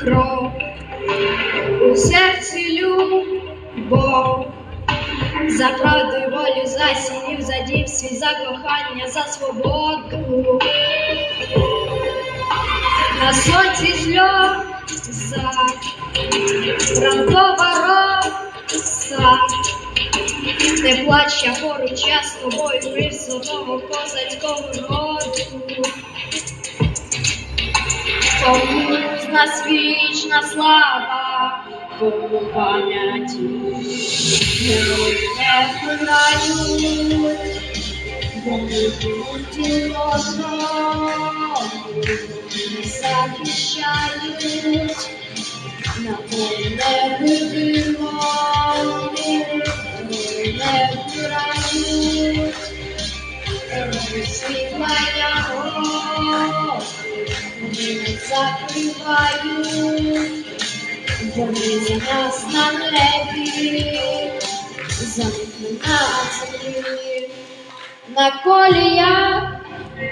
кров, у серці любов, за правду і волю, за сім'ю, за дім свій, за кохання, за свободу. На сонці сльоза, ранкова роса, не плач, я поруч, я з тобою, ми одного козацького роду. З нас вічна слава, кому пам'яті. Герої не вмирають, вони живуть і розуму, захищають, на полі не вибивають, герої не вмирають, герої світла не закривають, вони нас на небі, за них на землі, на коліях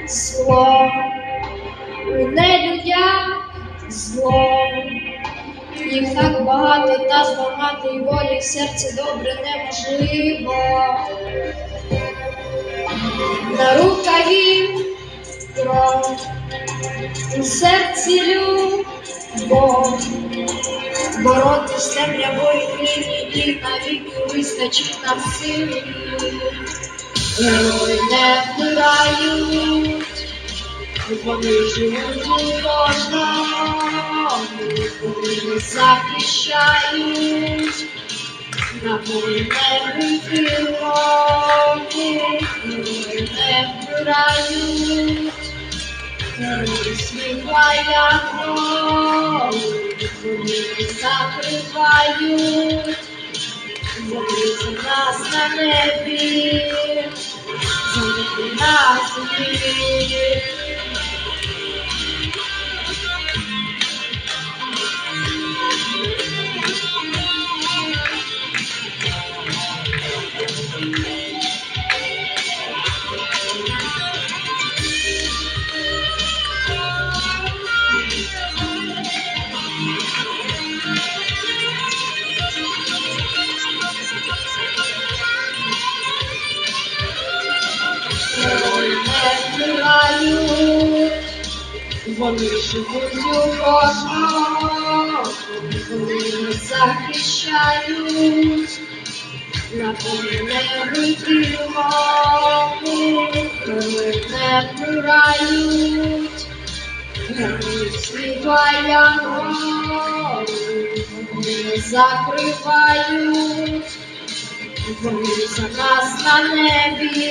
зло, у нелюдях зло. Їх так багато та зламати волі в серці добре неможливо. У серці любов, боротись з темрявою нині і навіки вистачить нам сили. Герої не вмирають, вони живуть у кожному, вони захищають, на полі не витримки, герої не вмирають. Світла ясно, вони нас на небі, за них на вони живуть у кожному, вони не захищають, на полі не витримали, герої не вмирають, герої світла янголи, вони не закривають. Вони за нас на небі,